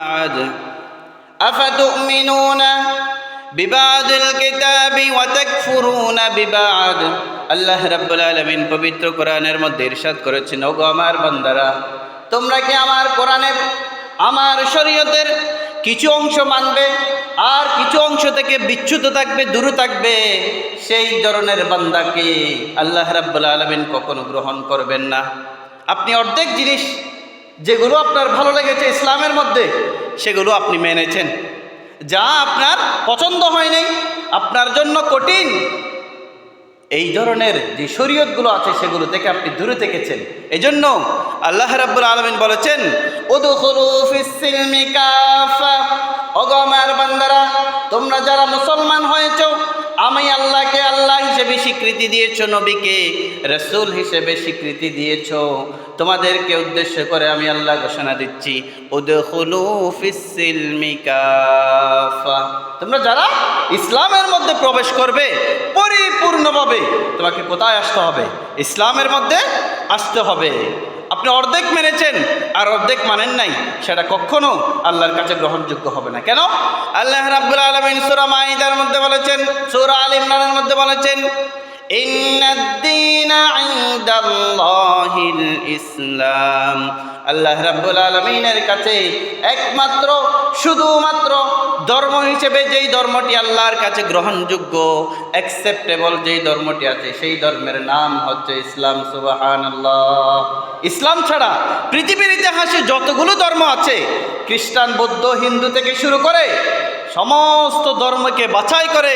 بعد أفتؤمنون ببعض الكتاب وتكفرون ببعض আল্লাহ রাব্বুল আলামিন পবিত্র কোরআনের মধ্যে ইরশাদ করেছেন ওগো আমার বান্দারা তোমরা কি আমার কোরআনের আমার শরীয়তের কিছু অংশ মানবে আর কিছু অংশ থেকে বিচ্যুত থাকবে দূর থাকবে সেই ধরনের বান্দাকে আল্লাহ রাব্বুল আলামিন কখনো গ্রহণ করবেন না আপনি অর্ধেক জিনিস যেগুলো আপনার ভালো লেগেছে ইসলামের মধ্যে, সেগুলো আপনি মেনেছেন। যা আপনার পছন্দ হয়নি, আপনার জন্য কঠিন। এই ধরনের যে শরীয়তগুলো আছে, সেগুলো থেকে আপনি দূরে থেকেছেন। এই জন্য আল্লাহ রাব্বুল আলমিন বলেছেন ওগো বান্দারা, তোমরা যারা মুসলমান হয়েছো আমি আল্লাহকে আল্লাহ হিসেবে স্বীকৃতি দিয়েছ, নবীকে রসুল হিসেবে স্বীকৃতি দিয়েছ। তোমাদেরকে উদ্দেশ্য করে আমি আল্লাহ ঘোষণা দিচ্ছি তোমরা যারা ইসলামের মধ্যে প্রবেশ করবে, পরিপূর্ণভাবে তোমাকে কোথায় আসতে হবে? ইসলামের মধ্যে আসতে হবে। আপনি অর্ধেক মেনেছেন আর অর্ধেক মানেন নাই, সেটা কখনো আল্লাহর কাছে গ্রহণযোগ্য হবে না। কেন? আল্লাহ রাব্বুল আলমিন সুরা মাইদার মধ্যে বলেছেন, সুরা আল ইমরানের মধ্যে বলেছেন, ইন্নাদ-দীনা ইসলাম। আল্লাহ রাব্বুল আলমিনের কাছে একমাত্র, শুধুমাত্র ধর্ম হিসেবে যেই ধর্মটি আল্লাহর কাছে গ্রহণযোগ্য অ্যাকসেপ্টেবল যেই ধর্মটি আছে, সেই ধর্মের নাম হচ্ছে ইসলাম সুবাহান ইসলাম ছাড়া পৃথিবীর ইতিহাসে যতগুলো ধর্ম আছে, খ্রিস্টান, বৌদ্ধ, হিন্দু থেকে শুরু করে সমস্ত ধর্মকে বাছাই করে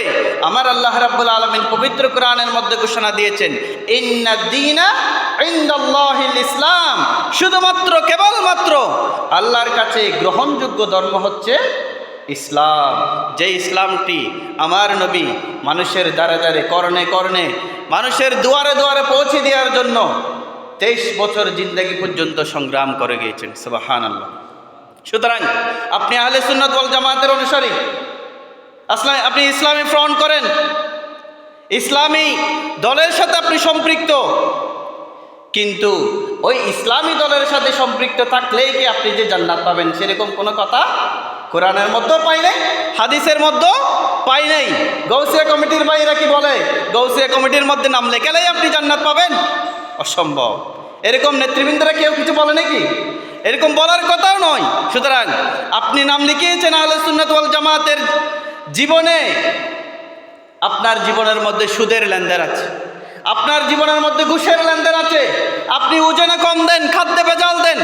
আমার আল্লাহ রাব্বুল আলমিন পবিত্র কোরআনের মধ্যে ঘোষণা দিয়েছেন ইসলাম। শুধুমাত্র, কেবলমাত্র আল্লাহর কাছে গ্রহণযোগ্য ধর্ম হচ্ছে ইসলাম। যে ইসলামটি আমার নবী মানুষের দ্বারে দ্বারে, কর্ণে কর্ণে, মানুষের দুয়ারে দুয়ারে পৌঁছে দেওয়ার জন্য তেইশ বছর জিন্দগি পর্যন্ত সংগ্রাম করে গিয়েছেন। সুবাহান আল্লাহ সুতরাং আপনি আহলে সুন্নত ওয়াল জামাতের অনুসারী। আসলে আপনি ইসলামী ফ্রন্ট করেন। ইসলামী দলের সাথে আপনি সম্পৃক্ত। কিন্তু ওই ইসলামী দলের সাথে সম্পৃক্ত থাকলেই কি আপনি যে জান্নাত পাবেন সেরকম কোনো কথা কোরআনের মধ্যেও পাই নাই, হাদিসের মধ্যেও পাই নাই। গৌসিয়া কমিটির বাইরা কি বলে? গৌসিয়া কমিটির মধ্যে নাম লেখালেই আপনি জান্নাত পাবেন? অসম্ভব। এরকম নেতৃবৃন্দরা কেউ কিছু বলে নাকি? এরকম বলার কথাও নয়। সুতরাং আপনি নাম লিখিয়েছেন আহলে সুন্নাত ওয়াল জামাতের জীবনে। আপনার জীবনের মধ্যে সুদের লেনদেন আছে। আপনার জীবনের মধ্যে ঘুষের লেনদেন আছে। আপনি ওজনে কম দেন, খাদ্যে ভেজাল দেন।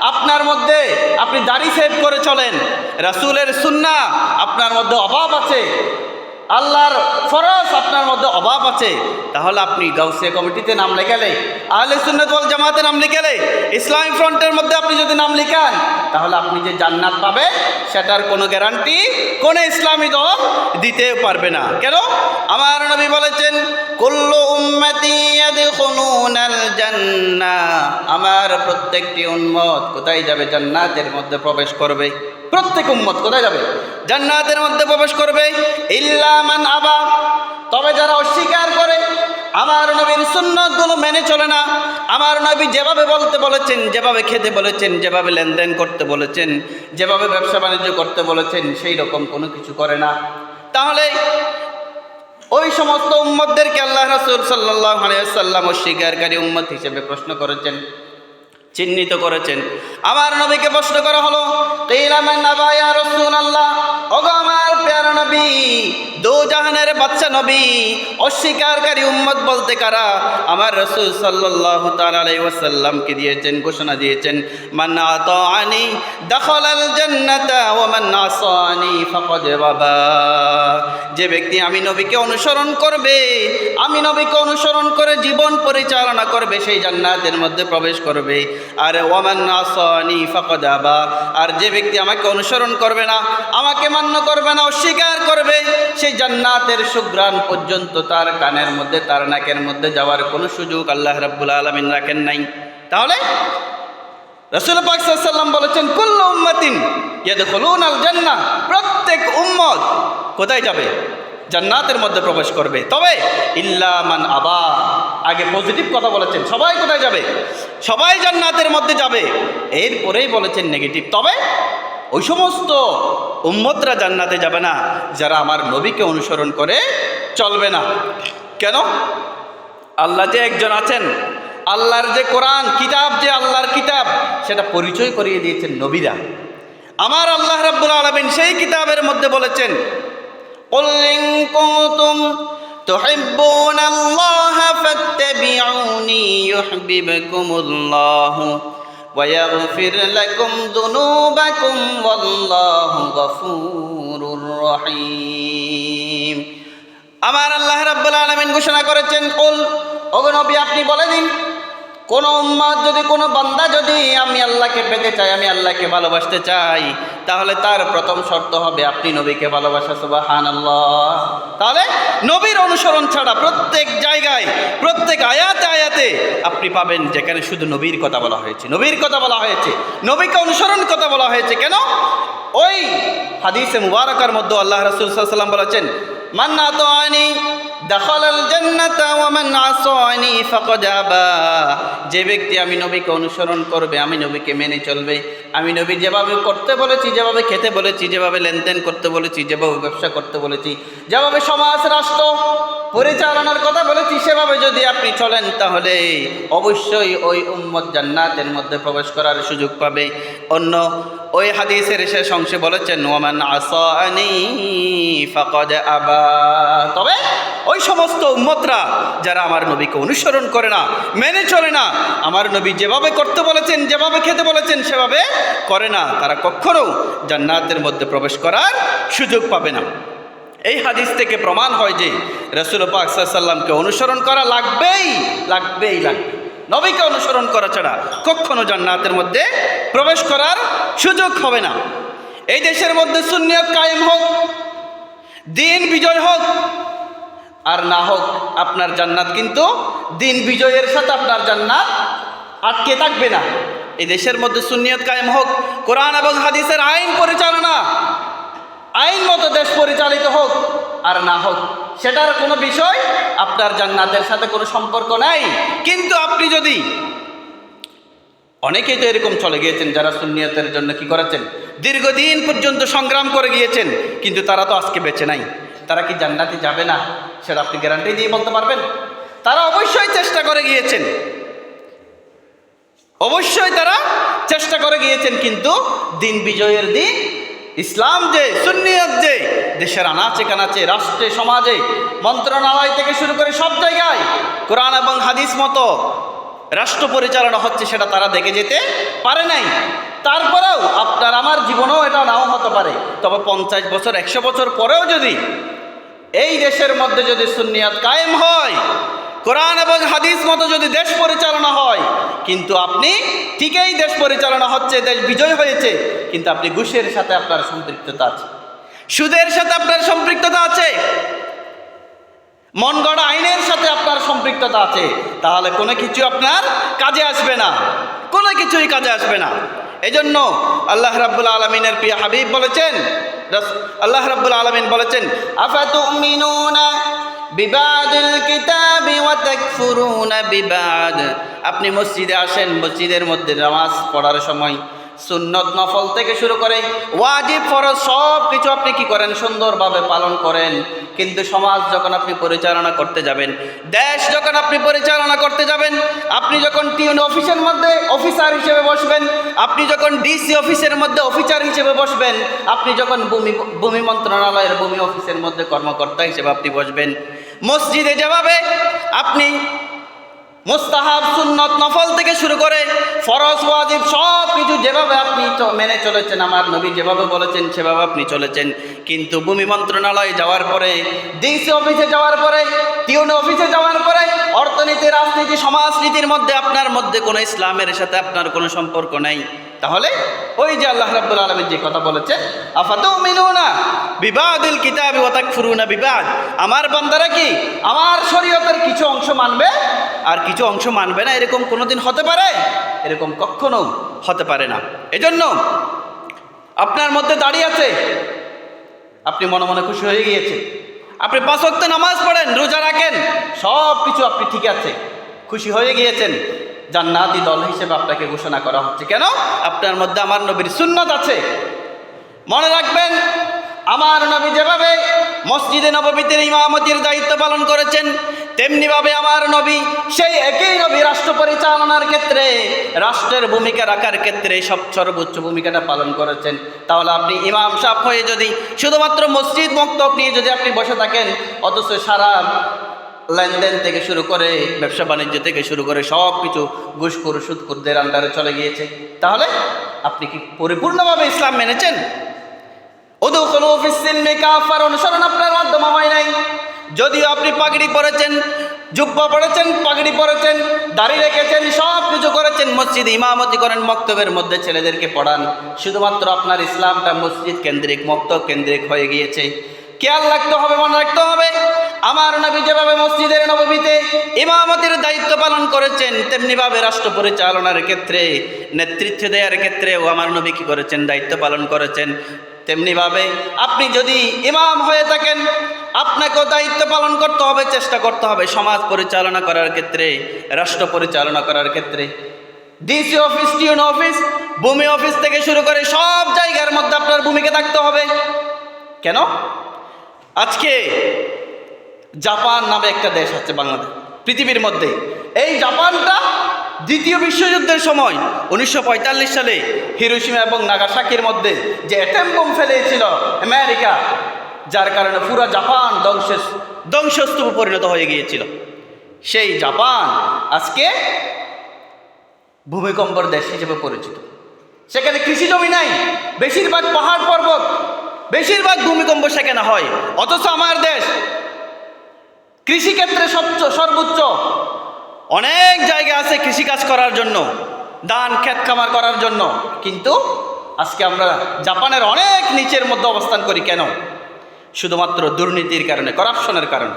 আপনার মধ্যে আপনি দাড়ি সেভ করে চলেন। রাসুলের সুন্না আপনার মধ্যে অভাব আছে। আল্লাহর ফরজ আপনার মধ্যে অভাব আছে, তাহলে আপনি গাউসিয়া কমিটিতে নাম লেখালে, আহলে সুন্নত ওয়াল জামাতে নাম লিখালে, ইসলামী ফ্রন্টের মধ্যে আপনি যদি নাম লিখান, তাহলে আপনি যে জান্নাত পাবে, সেটার কোনো গ্যারান্টি কোনো ইসলামী দল দিতে পারবে না। কেন? আমার নবী বলেছেন, কুল্লু উম্মতি ইয়াদখুলুনাল জান্নাহ। আমার প্রত্যেকটি উম্মত কোথায় যাবে? জান্নাতের মধ্যে প্রবেশ করবে। প্রত্যেক উম্মত কোথায় যাবে? জান্নাতের মধ্যে প্রবেশ করবে ইল্লা মান আবা। তবে যারা অস্বীকার করে, আমার নবীর সুন্নতগুলো মেনে চলে না। আমার নবী যেভাবে বলতে বলেছেন, যেভাবে খেতে বলেছেন, যেভাবে লেনদেন করতে বলেছেন, যেভাবে ব্যবসা বাণিজ্য করতে বলেছেন, সেই রকম কোনো কিছু করে না। তাহলে ওই সমস্ত উম্মতদেরকে আল্লাহ রসুল সাল্লাহ আলিয়াল্লাম অস্বীকারী উম্মত হিসেবে প্রশ্ন করেছেন চিহ্নিত করেছেন। আবার নবীকে প্রশ্ন করা হলো বাচ্চা নবী অস্বীকারী উম্মত বলতে কারা? আমার রসুল সাল্লাহ তালাইসাল্লামকে দিয়েছেন, ঘোষণা দিয়েছেন, মান আনি দখল বাবা যে ব্যক্তি আমি নবীকে অনুসরণ করবে, আমি নবীকে অনুসরণ করে জীবন পরিচালনা করবে, সেই জান্নাতের মধ্যে প্রবেশ করবে। আর ওয়ামান আসানি ফাকাদ আবা। আর যে ব্যক্তি আমাকে অনুসরণ করবে না, আমাকে মান্য করবে না, অস্বীকার করবে সেই জান্নাতের সুগ্রাণ পর্যন্ত তার কানের মধ্যে, তার নাকের মধ্যে যাওয়ার কোনো সুযোগ আল্লাহ রাব্বুল আলমিন রাখেন নাই। তাহলে রসুল পাক সাল্লাম বলেছেন, কুল্লু উম্মাতিন ইয়াদখুলুন আল জান্নাহ প্রত্যেক উম্মত কোথায় যাবে? জান্নাতের মধ্যে প্রবেশ করবে। তবে ইল্লা মান আবা। আগে পজিটিভ কথা বলেছেন, সবাই কোথায় যাবে? সবাই জান্নাতের মধ্যে যাবে। এরপরেই বলেছেন নেগেটিভ। তবে ওই সমস্ত উম্মতরা জান্নাতে যাবে না যারা আমার নবীকে অনুসরণ করে চলবে না কেন আল্লাহ যে একজন আছেন আল্লাহর যে কোরআন কিতাব যে আল্লাহর কিতাব সেটা পরিচয় করিয়ে দিয়েছেন নবীরা আমার আল্লাহ রাব্বুল আলামিন সেই কিতাবের মধ্যে বলেছেন قل إن كنتم تحبون الله فاتبعوني يحببكم الله ويغفر لكم ذنوبكم والله غفور رحيم আমার আল্লাহ রাব্বুল আলামিন ঘোষণা করেছেন কুল ওগো নবী আপনি বলে দিন কোন উম্মাদ যদি, কোনো বান্দা যদি আমি আল্লাহকে পেতে চাই, আমি আল্লাহকে ভালোবাসতে চাই, তাহলে তার প্রথম শর্ত হবে আপনি নবীকে ভালোবাসা সুবাহান আল্লাহ তাহলে নবীর অনুসরণ ছাড়া প্রত্যেক জায়গায়, প্রত্যেক আয়াতে আয়াতে আপনি পাবেন যেখানে শুধু নবীর কথা বলা হয়েছে, নবীর কথা বলা হয়েছে, নবীকে অনুসরণ কথা বলা হয়েছে। কেন? ওই হাদিসে মুবারকার মধ্যে আল্লাহ রাসূল ওয়াসাল্লাম বলেছেন মান্না তো আনি যে ব্যক্তি আমি নবীকে অনুসরণ করবে, আমি নবীকে মেনে চলবে। আমি নবী যেভাবে করতে বলেছি, যেভাবে খেতে বলেছি, যেভাবে লেনদেন করতে বলেছি, যেভাবে ব্যবসা করতে বলেছি, যেভাবে সমাজ, রাষ্ট্র পরিচালনার কথা বলেছি, সেভাবে যদি আপনি চলেন তাহলে অবশ্যই ওই উম্মত জান্নাতের মধ্যে প্রবেশ করার সুযোগ পাবে। অন্য ওই হাদিসের শেষ অংশে বলেছেন, ওয়ামান আসানি ফাকাদ আবা। তবে ওই সমস্ত উম্মতরা যারা আমার নবীকে অনুসরণ করে না, মেনে চলে না, আমার নবী যেভাবে করতে বলেছেন, যেভাবে খেতে বলেছেন, সেভাবে করে না। তারা কখনো জান্নাতের মধ্যে প্রবেশ করার সুযোগ পাবে না। এই হাদিস থেকে প্রমাণ হয় যে রসুল পাক সাল্লামকে অনুসরণ করা লাগবেই লাগবেই, লাগবে। নবীকে অনুসরণ করা ছাড়া কখনো জান্নাতের মধ্যে প্রবেশ করার সুযোগ হবে না। এই দেশের মধ্যে সুন্নিয়ত কায়েম হোক, দিন বিজয় হোক, আর না হোক আপনার জান্নাত কিন্তু দিন বিজয়ের সাথে আপনার জান্নাত আটকে থাকবে না। এই দেশের মধ্যে সুন্নিয়ত কায়েম হোক, কোরআন এবং হাদিসের আইন পরিচালনা আইন মতো দেশ পরিচালিত হোক আর না হোক, সেটার কোনো বিষয় আপনার জান্নাতের সাথে কোনো সম্পর্ক নাই। কিন্তু আপনি যদি অনেকেই তো এরকম চলে গিয়েছেন, যারা সুন্নিয়তের জন্য কি করেছেন? দীর্ঘদিন পর্যন্ত সংগ্রাম করে গিয়েছেন, কিন্তু তারা তো আজকে বেঁচে নাই। তারা কি জান্নাতে যাবে না, সেটা আপনি গ্যারান্টি দিয়ে বলতে পারবেন? তারা অবশ্যই চেষ্টা করে গিয়েছেন। অবশ্যই তারা চেষ্টা করে গিয়েছেন, কিন্তু দিন বিজয়ের দিন ইসলাম যে, সুন্নিয়ত যে, দেশের আনাচে কানাচে, রাষ্ট্রে, সমাজে, মন্ত্রণালয় থেকে শুরু করে সব জায়গায় কোরআন এবং হাদিস মতো রাষ্ট্র পরিচালনা হচ্ছে সেটা তারা দেখে যেতে পারে নাই। তারপরেও আপনার আমার জীবনেও এটা নাও হতে পারে। তবে পঞ্চাশ বছর, একশো বছর পরেও যদি এই দেশের মধ্যে যদি সুন্নিয়াত কায়েম হয় কোরআন এবং হাদিস মতো যদি দেশ পরিচালনা হয়, কিন্তু আপনি ঠিকই দেশ পরিচালনা হচ্ছে, দেশ বিজয় হয়েছে, কিন্তু আপনি ঘুষের সাথে আপনার সম্পৃক্ততা আছে। সুদের সাথে আপনার সম্পৃক্ততা আছে। মন গড়া আইনের সাথে আপনার সম্পৃক্ততা আছে। তাহলে কোনো কিছু আপনার কাজে আসবে না। কোনো কিছুই কাজে আসবে না। এই জন্য আল্লাহ রাব্বুল আলমিনের প্রিয় হাবিব বলেছেন আল্লাহ রাব্বুল আলমিন বলেছেন, আফাতুমিনুনা আপনি মসজিদে আসেন, মসজিদের মধ্যে নামাজ পড়ার সময় সুন্নত নফল থেকে শুরু করে ওয়াজিব, ফরজ সব কিছু আপনি কি করেন? সুন্দরভাবে পালন করেন। কিন্তু সমাজ যখন আপনি পরিচালনা করতে যাবেন, দেশ যখন আপনি পরিচালনা করতে যাবেন, আপনি যখন টিউন অফিসের মধ্যে অফিসার হিসেবে বসবেন, আপনি যখন ডিসি অফিসের মধ্যে অফিসার হিসেবে বসবেন, আপনি যখন ভূমি ভূমি মন্ত্রণালয়ের ভূমি অফিসের মধ্যে কর্মকর্তা হিসেবে আপনি বসবেন মসজিদে যেভাবে আপনি মুস্তাহাব, সুন্নত নফল থেকে শুরু করে ফরজ, ওয়াজিব সব কিছু যেভাবে আপনি মেনে চলেছেন, আমার নবী যেভাবে বলেছেন, সেভাবে আপনি চলেছেন। কিন্তু ভূমি মন্ত্রণালয়ে যাওয়ার পরে, ডিসি অফিসে যাওয়ার পরে, টিউন অফিসে যাওয়ার পরে, অর্থনীতি, রাজনীতি, সমাজনীতির মধ্যে আপনার মধ্যে কোনো ইসলামের সাথে আপনার কোনো সম্পর্ক নাই। তাহলে ওই যে আল্লাহ রাব্বুল আলমীর যে কথা বলেছে আফাতু মিনুনা বিবাদিল কিতাবি ওয়া তাকফুরুনা বিবাদ। আমার বান্দারা কি আমার শরীয়তের কিছু অংশ মানবে আর কিছু অংশ মানবে না? এরকম কোনোদিন হতে পারে? এরকম কখনো হতে পারে না। এজন্য আপনার মধ্যে দাঁড়িয়ে আছে, আপনি মনে মনে খুশি হয়ে গিয়েছে আপনি পাঁচ ওয়াক্ত নামাজ পড়েন, রোজা রাখেন সব কিছু আপনি ঠিক আছে। খুশি হয়ে গিয়েছেন। জান্নাতি দল হিসেবে আপনাকে ঘোষণা করা হচ্ছে। কেন? আপনার মধ্যে আমার নবীর সুন্নত আছে। মনে রাখবেন, আমার নবী যেভাবে মসজিদে নবমীতে ইমামতির দায়িত্ব পালন করেছেন, তেমনিভাবে আমার নবী সেই একই নবী রাষ্ট্র পরিচালনার ক্ষেত্রে, রাষ্ট্রের ভূমিকা রাখার ক্ষেত্রে সব সর্বোচ্চ ভূমিকাটা পালন করেছেন। তাহলে আপনি ইমাম সাহ হয়ে যদি শুধুমাত্র মসজিদ মক্তব নিয়ে যদি আপনি বসে থাকেন, অথচ সারা লেনদেন থেকে শুরু করে, ব্যবসা বাণিজ্য থেকে শুরু করে সব কিছু ঘুষখোর সুদখুরদের আন্ডারে চলে গিয়েছে। তাহলে আপনি কি পরিপূর্ণভাবে ইসলাম মেনেছেন? উদুখুলু ফিস-সিলমি কাফার, অনুসরণ আপনার মাধ্যমে হয় নাই। যদিও আপনি পাগড়ি পরেছেন, জুব্বা পরেছেন, পাগড়ি পরেছেন, দাড়ি রেখেছেন, সব কিছু করেছেন, মসজিদ ইমামতি করেন, মক্তবের মধ্যে ছেলেদেরকে পড়ান। শুধুমাত্র আপনার ইসলামটা মসজিদ কেন্দ্রিক, মক্তব কেন্দ্রিক হয়ে গিয়েছে। খেয়াল রাখতে হবে, মনে রাখতে হবে। আমার নবী যেভাবে মসজিদের নবমীতে ইমামতির দায়িত্ব পালন করেছেন, তেমনিভাবে রাষ্ট্র পরিচালনার ক্ষেত্রে, নেতৃত্ব দেওয়ার ক্ষেত্রেও আমার নবী কী করেছেন, দায়িত্ব পালন করেছেন। তেমনিভাবে আপনি যদি ইমাম হয়ে থাকেন, আপনাকেও দায়িত্ব পালন করতে হবে, চেষ্টা করতে হবে সমাজ পরিচালনা করার ক্ষেত্রে, রাষ্ট্র পরিচালনা করার ক্ষেত্রে। ডিসি অফিস, টিউন অফিস, ভূমি অফিস থেকে শুরু করে সব জায়গার মধ্যে আপনার ভূমিকা থাকতে হবে। কেন? আজকে জাপান নামে একটা দেশ আছে বাংলাদেশ, পৃথিবীর মধ্যে। এই জাপানটা দ্বিতীয় বিশ্বযুদ্ধের সময়, উনিশশো পঁয়তাল্লিশ সালে হিরোসীমা এবং নাগাসাকির মধ্যে যে অ্যাটেম বোম ফেলেছিল আমেরিকা, যার কারণে পুরো জাপান ধ্বংসের ধ্বংসস্তূপে পরিণত হয়ে গিয়েছিল। সেই জাপান আজকে ভূমিকম্পর দেশ হিসেবে পরিচিত। সেখানে কৃষি জমি নাই, বেশিরভাগ পাহাড় পর্বত বেশিরভাগ ভূমিকম্প সেখানে হয়। অথচ আমার দেশ কৃষিক্ষেত্রে সবচেয়ে সর্বোচ্চ অনেক জায়গা আছে কৃষিকাজ করার জন্য, ধান, ক্ষেত খামার করার জন্য। কিন্তু আজকে আমরা জাপানের অনেক নিচের মধ্যে অবস্থান করি কেন? শুধুমাত্র দুর্নীতির কারণে করাপশনের কারণে।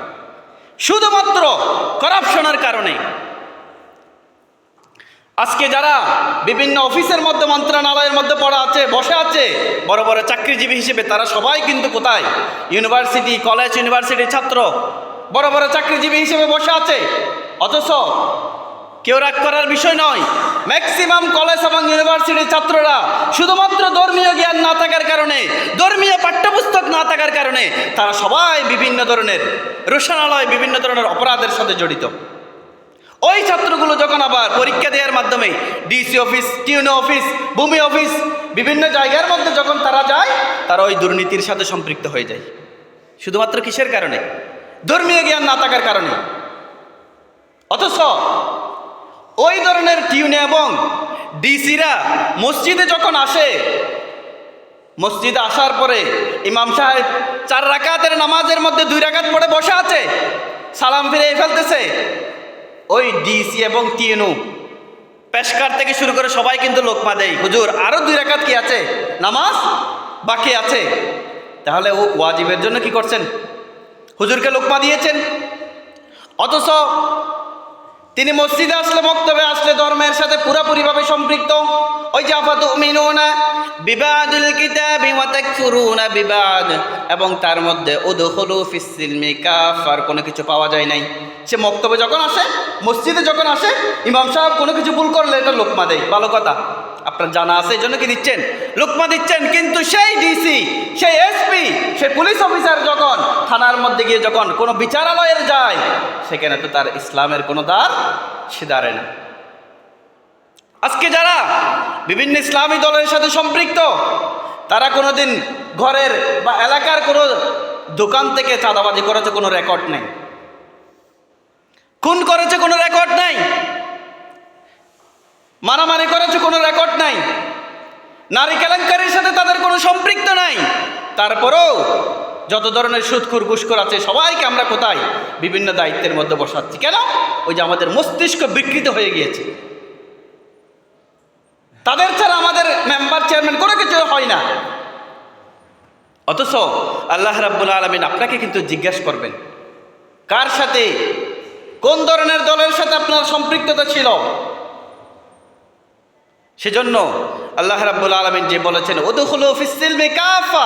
শুধুমাত্র করাপশনের কারণে। আজকে যারা বিভিন্ন অফিসের মধ্যে, মন্ত্রণালয়ের মধ্যে পড়া আছে, বসে আছে, বড় বড় চাকরিজীবী হিসেবে তারা সবাই কিন্তু কোথায়? ইউনিভার্সিটি কলেজ ইউনিভার্সিটির ছাত্র, বড় বড় চাকরিজীবী হিসেবে বসে আছে। অথচ কেউ রাগ করার বিষয় নয় ম্যাক্সিমাম কলেজ এবং ইউনিভার্সিটির ছাত্ররা শুধুমাত্র ধর্মীয় জ্ঞান না থাকার কারণে, ধর্মীয় পাঠ্যপুস্তক না থাকার কারণে তারা সবাই বিভিন্ন ধরনের রোশনালয়, বিভিন্ন ধরনের অপরাধের সাথে জড়িত। ওই ছাত্রগুলো যখন আবার পরীক্ষা দেওয়ার মাধ্যমে ডিসি অফিস টিউনো অফিস ভূমি অফিস বিভিন্ন জায়গার মধ্যে যখন তারা যায়, তারা ওই দুর্নীতির সাথে সম্পৃক্ত হয়ে যায়। শুধুমাত্র কিসের কারণে? ধর্মীয় জ্ঞান না থাকার কারণে। অথচ ওই ধরনের টিউনে এবং ডিসিরা মসজিদে যখন আসে, মসজিদে আসার পরে ইমাম সাহেব চার রাকাতের নামাজের মধ্যে দুই রাকাত পড়ে বসে আছে, সালাম ফিরে ফেলতেছে ওই ডিসি এবং টিএনও পেশকার থেকে শুরু করে সবাই কিন্তু লোকমা দেয় হুজুর আরও দুই রাকাত কি আছে? নামাজ? বাকি আছে। তাহলে ও ওয়াজিবের জন্য কি করছেন? হুজুরকে লোকমা দিয়েছেন অথচ তিনি মসজিদে আসলে বক্তব্যে আসলে ধর্মের সাথে পুরোপুরিভাবে সম্পৃক্ত। ওই যে আফাতু মিনুনা বিবাদুল কিতাবি ওয়া তাকফুরুনা বিবাদ। এবং তার মধ্যে উদখুলু ফিস সিলমি কোনো কিছু পাওয়া যায় নাই। সে বক্তব্যে যখন আসে, মসজিদে যখন আসে, ইমাম সাহেব কোনো কিছু ভুল করলে এটা লোকমা দেয়। ভালো কথা। আপনার জানা আছে, এই জন্য কি দিচ্ছেন? লোকমা দিচ্ছেন, কিন্তু সেই ডিসি সেই পুলিশ অফিসার যখন থানার মধ্যে গিয়ে যখন কোনো বিচারালয়ের যায়, সেখানে তো তার ইসলামের কোনো দ্বার সে না। আজকে যারা বিভিন্ন ইসলামী দলের সাথে সম্পৃক্ত, তারা কোনোদিন ঘরের বা এলাকার কোনো দোকান থেকে চাঁদাবাজি করেছে, কোনো রেকর্ড নেই। খুন করেছে, কোনো রেকর্ড নাই। মারামারি করেছে, কোনো রেকর্ড নাই। নারী কেলেঙ্কারির সাথে তাদের কোনো সম্পৃক্ত নাই। তারপরেও যত ধরনের সুদখুর ঘুষখোর আছে, সবাইকে আমরা কোথায়? বিভিন্ন দায়িত্বের মধ্যে বসাচ্ছি। কেন? ওই যে আমাদের মস্তিষ্ক বিকৃত হয়ে গিয়েছে। তাদের ছাড়া আমাদের মেম্বার, চেয়ারম্যান কোনো কিছু হয় না। অথচ আল্লাহ রাব্বুল আলমিন আপনাকে কিন্তু জিজ্ঞাসা করবেন, কার সাথে? কোন ধরনের দলের সাথে আপনার সম্পৃক্ততা ছিল? সেজন্য আল্লাহ রাব্বুল আলমিন যে বলেছেন ওদুহুলু ফিসিলমে কাফা।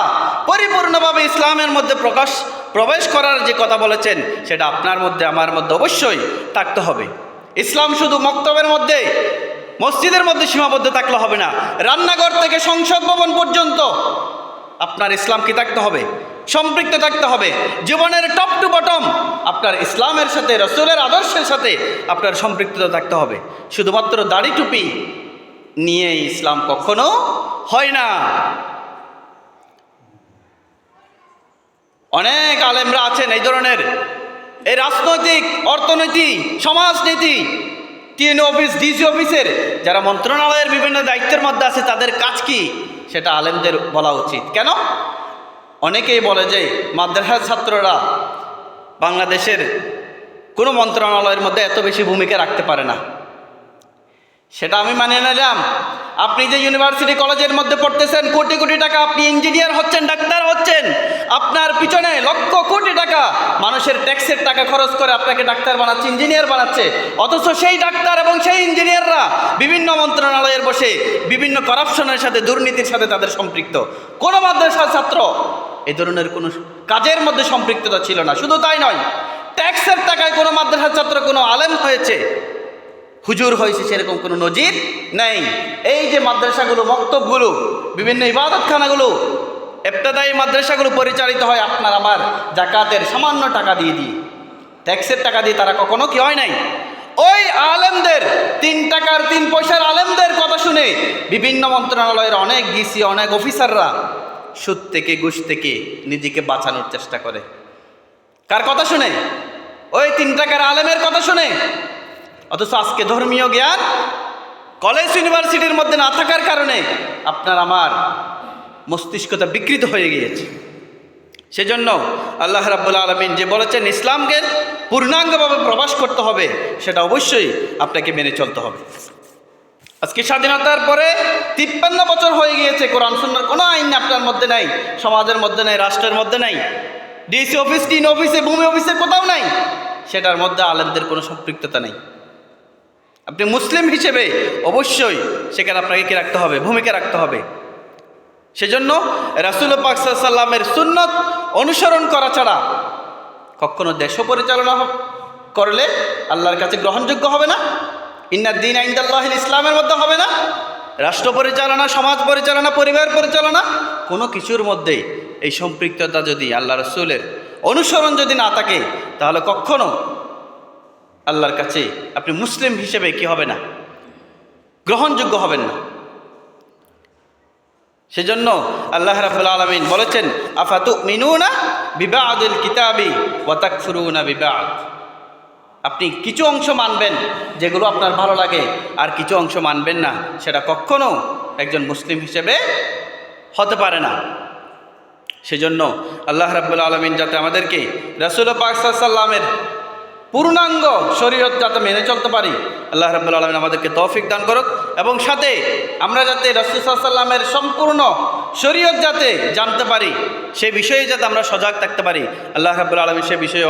পরিপূর্ণভাবে ইসলামের মধ্যে প্রকাশ, প্রবেশ করার যে কথা বলেছেন, সেটা আপনার মধ্যে, আমার মধ্যে অবশ্যই থাকতে হবে। ইসলাম শুধু মক্তবের মধ্যে, মসজিদের মধ্যে সীমাবদ্ধ থাকলে হবে না। রান্নাঘর থেকে সংসদ ভবন পর্যন্ত আপনার ইসলাম কি থাকতে হবে, সম্পৃক্ত থাকতে হবে। জীবনের টপ টু বটম আপনার ইসলামের সাথে, রসুলের আদর্শের সাথে আপনার সম্পৃক্ততা থাকতে হবে। শুধুমাত্র দাড়ি টুপি নিয়ে ইসলাম কখনো হয় না। অনেক আলেমরা আছেন এই ধরনের। এই রাজনৈতিক অর্থনৈতিক সমাজনীতি টিএনও অফিস, ডিসি অফিসের যারা মন্ত্রণালয়ের বিভিন্ন দায়িত্বের মধ্যে আছে, তাদের কাজ কি? সেটা আলেমদের বলা উচিত। কেন? অনেকেই বলে যে মাদ্রাসার ছাত্ররা বাংলাদেশের কোনো মন্ত্রণালয়ের মধ্যে এত বেশি ভূমিকা রাখতে পারে না। সেটা আমি মানিয়ে নিলাম। আপনি যে ইউনিভার্সিটি কলেজের মধ্যে পড়তেছেন, কোটি কোটি টাকা আপনি ইঞ্জিনিয়ার হচ্ছেন, ডাক্তার হচ্ছেন। আপনার পিছনে লক্ষ কোটি টাকা মানুষের ট্যাক্সের টাকা খরচ করে আপনাকে ডাক্তার বানাচ্ছে ইঞ্জিনিয়ার বানাচ্ছে। অথচ সেই ডাক্তার এবং সেই ইঞ্জিনিয়াররা বিভিন্ন মন্ত্রণালয়ের বসে বিভিন্ন করাপশনের সাথে, দুর্নীতির সাথে তাদের সম্পৃক্ত। কোনো মাদ্রাসার ছাত্র এই ধরনের কোনো কাজের মধ্যে সম্পৃক্ততা ছিল না। শুধু তাই নয় ট্যাক্সের টাকায় কোনো মাদ্রাসার ছাত্র, কোনো আলেম হয়েছে। হুজুর হয়েছে সেরকম কোনো নজির নেই। এই যে মাদ্রাসাগুলো, মক্তবগুলো, বিভিন্ন ইবাদতখানাগুলো এফতাদায়ী মাদ্রাসাগুলো পরিচালিত হয় আপনার আমার জাকাতের সামান্য টাকা দিয়ে দিয়ে। ট্যাক্সের টাকা দিয়ে তারা কখনো কি হয় নাই? ওই আলেমদের, তিন টাকার তিন পয়সার আলেমদের কথা শুনে বিভিন্ন মন্ত্রণালয়ের অনেক ডিসি, অনেক অফিসাররা সুদ থেকে, ঘুষ থেকে নিজেকে বাঁচানোর চেষ্টা করে। কার কথা শুনে? ওই তিন টাকার আলেমের কথা শুনে অথচ আজকে ধর্মীয় জ্ঞান কলেজ ইউনিভার্সিটির মধ্যে না থাকার কারণে আপনার আমার মস্তিষ্কটা বিকৃত হয়ে গিয়েছে। সেজন্য আল্লাহ রাব্বুল আলমিন যে বলেছেন, ইসলামকে পূর্ণাঙ্গভাবে প্রকাশ করতে হবে, সেটা অবশ্যই আপনাকে মেনে চলতে হবে। আজকে স্বাধীনতার পরে তিপ্পান্ন বছর হয়ে গিয়েছে, কোরআন, সুন্নার কোনো আইন আপনার মধ্যে নাই, সমাজের মধ্যে নাই, রাষ্ট্রের মধ্যে নাই, ডিসি অফিস টিন অফিসে, ভূমি অফিসে কোথাও নাই, সেটার মধ্যে আলেমদের কোনো সম্পৃক্ততা নেই। আপনি মুসলিম হিসেবে অবশ্যই সেখানে আপনাকে কি রাখতে হবে? ভূমিকা রাখতে হবে। সেজন্য রাসুল পাক সাল্লামের সুন্নত অনুসরণ করা ছাড়া কখনো দেশ পরিচালনা করলে আল্লাহর কাছে গ্রহণযোগ্য হবে না। ইন্নার দিন আইন্দাল্লাহ ইসলামের মধ্যে হবে না। রাষ্ট্র পরিচালনা, সমাজ পরিচালনা, পরিবার পরিচালনা, কোনো কিছুর মধ্যে এই সম্পৃক্ততা যদি আল্লাহ রসুলের অনুসরণ যদি না থাকে, তাহলে কখনো আল্লাহর কাছে আপনি মুসলিম হিসেবে কি হবে না? গ্রহণযোগ্য হবেন না। সেজন্য আল্লাহ রাবুল আলমিন বলেছেন আফাতু মিনু মিনুনা বিবাদুল কিতাবি ওয়াতাক ফুরুনা বিবাদ। আপনি কিছু অংশ মানবেন যেগুলো আপনার ভালো লাগে, আর কিছু অংশ মানবেন না, সেটা কখনো একজন মুসলিম হিসেবে হতে পারে না। সেজন্য আল্লাহ রাব্বুল আলমিন যাতে আমাদেরকে রসুল পাক সাল্লামের পূর্ণাঙ্গ শরীয়ত যাতে মেনে চলতে পারি। আল্লাহ রাবুল আলমিন আমাদেরকে তৌফিক দান করুক এবং সাথে আমরা যাতে রসুল সম্পূর্ণ শরীয়ত যাতে জানতে পারি, সে বিষয়ে যাতে আমরা সজাগ থাকতে পারি। আল্লাহ রাবুল আলমিন সে বিষয়ে